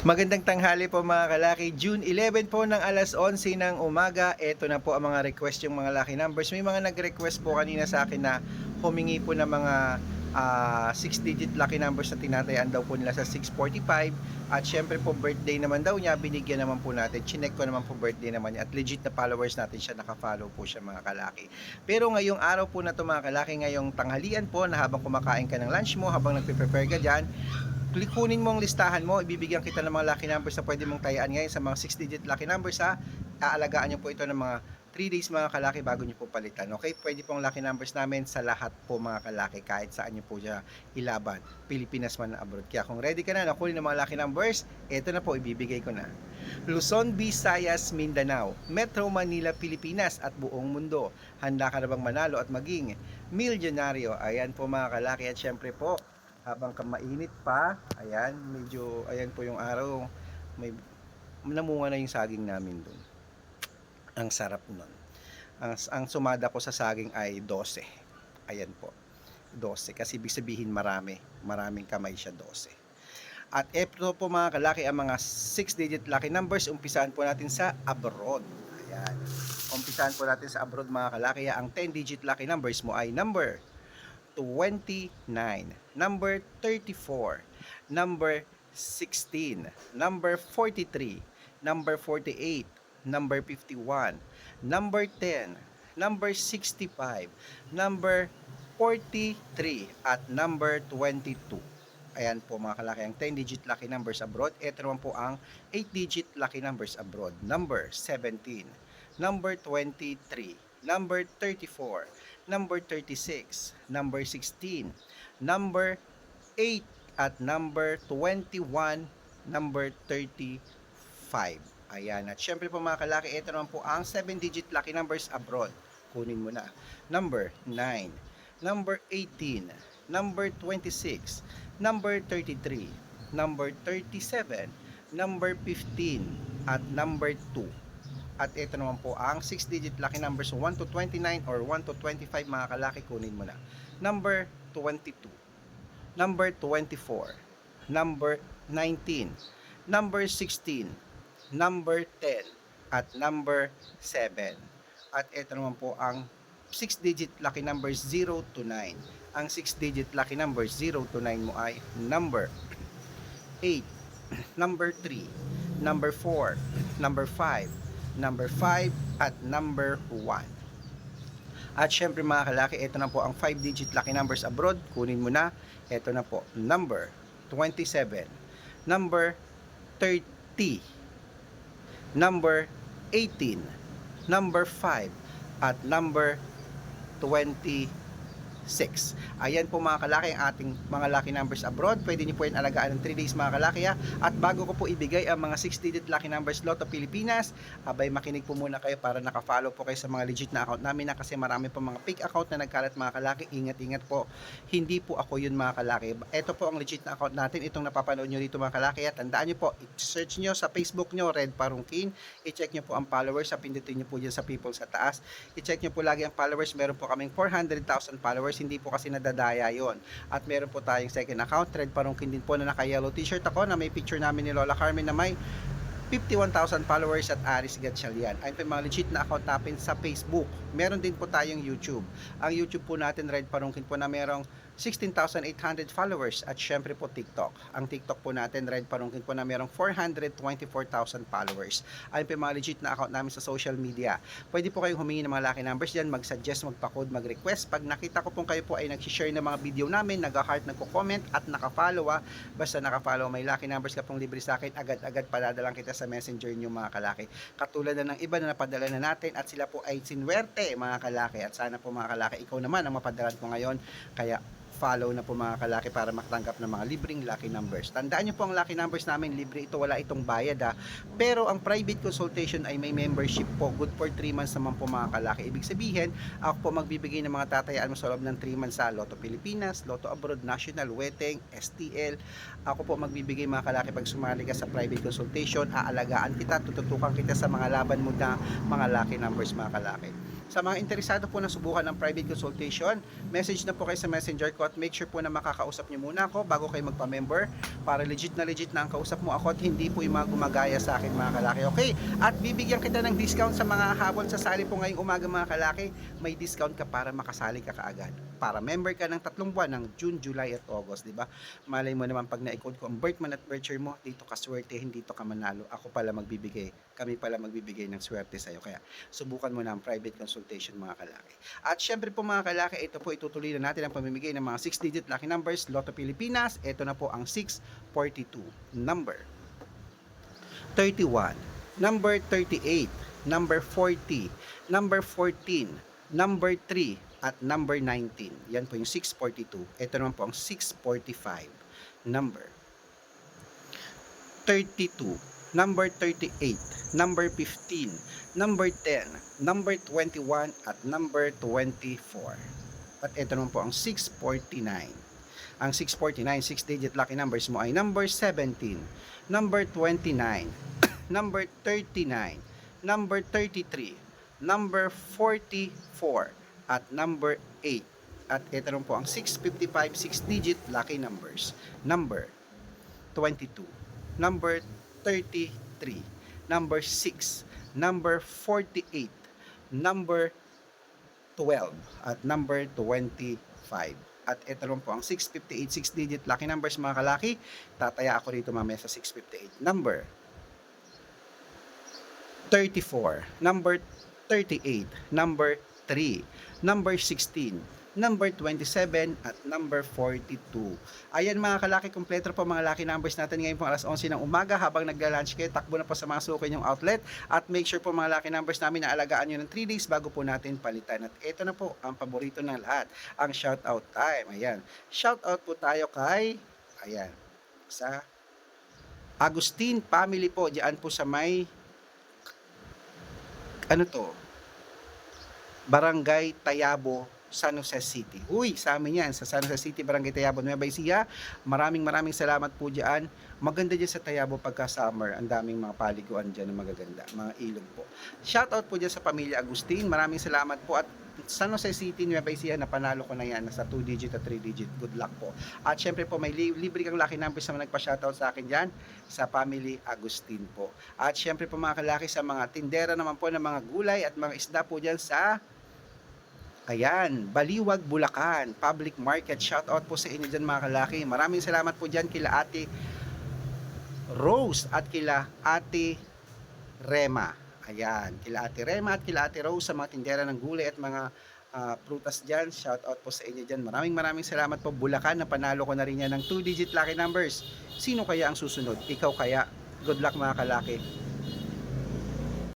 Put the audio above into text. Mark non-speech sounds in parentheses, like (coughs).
Magandang tanghali po mga kalaki. June 11 po ng alas 11 ng umaga. Ito na po ang mga request yung mga lucky numbers. May mga nag-request po kanina sa akin na humingi po ng mga 6-digit lucky numbers na tinatayaan daw po nila sa 645. At syempre po birthday naman daw niya, binigyan naman po natin. Chinek ko naman po birthday naman niya. At legit na followers natin siya, nakafollow po siya mga kalaki. Pero ngayong araw po na to mga kalaki, ngayong tanghalian po na habang kumakain ka ng lunch mo, habang nagpe-prepare ka dyan, klikunin mo ang listahan mo, ibibigyan kita ng mga lucky numbers na pwede mong tayaan ngayon sa mga 6-digit lucky numbers ha. Aalagaan nyo po ito ng mga 3 days mga kalaki bago nyo po palitan. Okay, pwede pong lucky numbers namin sa lahat po mga kalaki kahit saan nyo po siya ilaban. Pilipinas man abroad. Kaya kung ready ka na, nakunin ng mga lucky numbers, ito na po, ibibigay ko na. Luzon, Visayas, Mindanao, Metro Manila, Pilipinas at buong mundo. Handa ka na bang manalo at maging milyonaryo? Ayan po mga kalaki at syempre po, habang ka mainit pa, ayan, medyo, ayan po yung araw, may, namunga na yung saging namin dun. Ang sarap nun. Ang, ang sumada ko sa saging ay 12. Ayan po. 12. Kasi ibig sabihin marami. Maraming kamay siya 12. At ito po mga kalaki ang mga 6-digit lucky numbers. Umpisahan po natin sa abroad. Ayan. Umpisahan po natin sa abroad mga kalaki. Ang 10-digit lucky numbers mo ay number 29, number 34, number 16, number 43, number 48, number 51, number 10, number 65, number 43, at number 22. Ayan po mga kalaki, ang 10-digit lucky numbers abroad. Ito naman po ang 8-digit lucky numbers abroad. Number 17, number 23, number 34, number 36, number 16, number 8, at number 21, number 35. Ayan. At syempre po mga kalaki, ito naman po ang 7-digit lucky numbers abroad. Kunin mo na. Number 9, number 18, number 26, number 33, number 37, number 15, at number 2. At ito naman po ang 6-digit lucky numbers 1 to 29 or 1 to 25 mga kalaki kunin mo na. Number 22, number 24, number 19, number 16, number 10, at number 7. At ito naman po ang 6-digit lucky numbers 0 to 9. Ang 6-digit lucky numbers 0 to 9 mo ay number 8, number 3, number 4, number 5, number 5, at number 1. At syempre mga kalaki, ito na po ang 5-digit lucky numbers abroad. Kunin mo na. Ito na po, number 27, number 30, number 18, number 5, at number 26. Ayan po mga kalaki ang ating mga lucky numbers abroad. Pwede niyo po yan alagaan ng 3 days mga kalaki ha. At bago ko po ibigay ang mga 6-digit lucky numbers Lotto Pilipinas, abay makinig po muna kayo para nakafollow po kayo sa mga legit na account namin na kasi marami po mga fake account na nagkalat mga kalaki. Ingat-ingat po. Hindi po ako yun mga kalaki. Ito po ang legit na account natin. Itong napapanood nyo dito mga kalaki. At tandaan nyo po, i-search nyo sa Facebook nyo, Red Parungkin. I-check nyo po ang followers. Pindutin nyo po dyan sa people sa taas. I-check nyo po lagi ang followers. Meron po kaming 400,000 followers. Hindi po kasi nadadaya yon At meron po tayong second account, Red Parungkin din po na naka-yellow t-shirt ako na may picture namin ni Lola Carmen na may 51,000 followers at Aris Gatchalian. Ayun po yung mga legit na account natin sa Facebook. Meron din po tayong YouTube. Ang YouTube po natin, Red Parungkin po na merong 16,800 followers at syempre po TikTok. Ang TikTok po natin, Red Parungkin po na merong 424,000 followers. Ayun po mga legit na account namin sa social media. Pwede po kayong humingi ng mga lucky numbers dyan, mag-suggest, magpa-code, mag-request. Pag nakita ko pong kayo po ay nag-share ng mga video namin, nag-heart, nagko-comment at naka-follow ah. Basta naka-follow, may lucky numbers ka pong libre sa akin, agad-agad padadalang kita sa messenger nyo mga kalaki. Katulad na ng iba na napadala na natin at sila po ay sinwerte mga kalaki. At sana po mga kalaki, ikaw naman ang mapadalan ko ngayon. Kaya follow na po mga kalaki para makatanggap ng mga libreng lucky numbers. Tandaan nyo po ang lucky numbers namin, libre ito, wala itong bayad ha. Pero ang private consultation ay may membership po, good for 3 months naman po mga kalaki. Ibig sabihin, ako po magbibigay ng mga tatayaan mo sa loob ng 3 months sa Lotto Pilipinas, Lotto Abroad, National, Weteng, STL. Ako po magbibigay mga kalaki pag sumali ka sa private consultation, aalagaan kita, tututukan kita sa mga laban mo na mga lucky numbers mga kalaki. Sa mga interesado po na subukan ng private consultation, message na po kayo sa messenger ko at make sure po na makakausap niyo muna ako bago kayo magpa-member para legit na legit na ang kausap mo ako at hindi po yung mga gumagaya sa akin mga kalaki. Okay? At bibigyan kita ng discount sa mga habol sa sali po ngayong umaga mga kalaki. May discount ka para makasali ka kaagad. Para member ka ng tatlong buwan ng June, July at August, di ba? Malay mo naman pag na-code ko ang birth at birth mo, dito ka swerte, hindi dito ka manalo. Ako pala magbibigay, kami pala magbibigay ng swerte sa'yo. Kaya subukan mo na ang private consultation mga kalaki. At syempre po mga kalaki, ito po itutuloy na natin ang pamimigay ng mga 6-digit lucky numbers, Lotto Pilipinas. Ito na po ang 642 number. 31, number 38, number 40, number 14, number 3, at number 19. Yan po yung 642. Ito naman po ang 645 number. 32, number 38, number 15, number 10, number 21, at number 24. At ito naman po ang 649. Ang 649, 6-digit lucky numbers mo ay number 17, number 29, (coughs) number 39, number 33, number 44, at number 8. At ito po ang 655, 6-digit lucky numbers. Number 22, number 33, number 6, number 48, number 12, at number 25. At ito naman po ang 658, 6-digit lucky numbers mga kalaki. Tataya ako rito mamaya sa 658. Number 34, number 38, number 3, number 16, number 27, at number 42. Ayan mga kalaki, kompleto po mga lucky numbers natin ngayon po alas 11 ng umaga habang nagla-lunch kayo, takbo na po sa mga suki yung outlet at make sure po mga lucky numbers namin na alagaan nyo ng 3 days bago po natin palitan. At ito na po ang paborito ng lahat, ang shoutout time. Ayan, shoutout po tayo kay, ayan, sa Agustin family po, diyan po sa may ano to? Barangay Tayabo, San Jose City. Uy, sa amin yan, sa San Jose City, Barangay Tayabo, Nueva Ecija. Maraming maraming salamat po dyan. Maganda dyan sa Tayabo pagka summer. Ang daming mga paliguan dyan na magaganda, mga ilog po. Shoutout po dyan sa pamilya Agustin. Maraming salamat po at San Jose City, Nueva Ecija, napanalo ko na yan. Nasa 2 digit at 3 digit. Good luck po. At syempre po, may li- libre kang lucky numbers na nagpa-shoutout sa akin dyan sa family Agustin po. At syempre po mga kalaki sa mga tindera naman po ng mga gulay at mga isda po dyan sa Ayan, Baliwag, Bulacan, Public Market. Shout out po sa inyo dyan mga kalaki. Maraming salamat po dyan kila Ate Rose at kila Ate Rema. Ayan, kila Ate Rema at kila Ate Rose sa mga tindera ng gulay at mga ah, prutas dyan. Shout out po sa inyo dyan. Maraming maraming salamat po Bulacan. Napanalo ko na rin yan ng 2 digit lucky numbers. Sino kaya ang susunod? Ikaw kaya? Good luck mga kalaki.